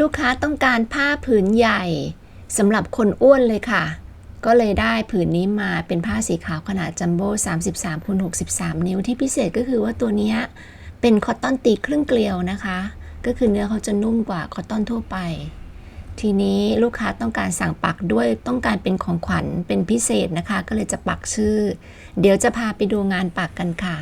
ลูกค้าต้องการผ้าผืนใหญ่สำหรับคนอ้วนเลยค่ะ ก็เลยได้ผืนนี้มาเป็นผ้าสีขาวขนาดจัมโบ้33คูณ63 นิ้วที่พิเศษก็คือว่าตัวนี้เป็นคอตตอนตีครึ่งเกลียวนะคะ ก็คือเนื้อเขาจะนุ่มกว่าคอตตอนทั่วไป ทีนี้ลูกค้าต้องการสั่งปักด้วยต้องการเป็นของขวัญเป็นพิเศษนะคะ ก็เลยจะปักชื่อ เดี๋ยวจะพาไปดูงานปักกันค่ะ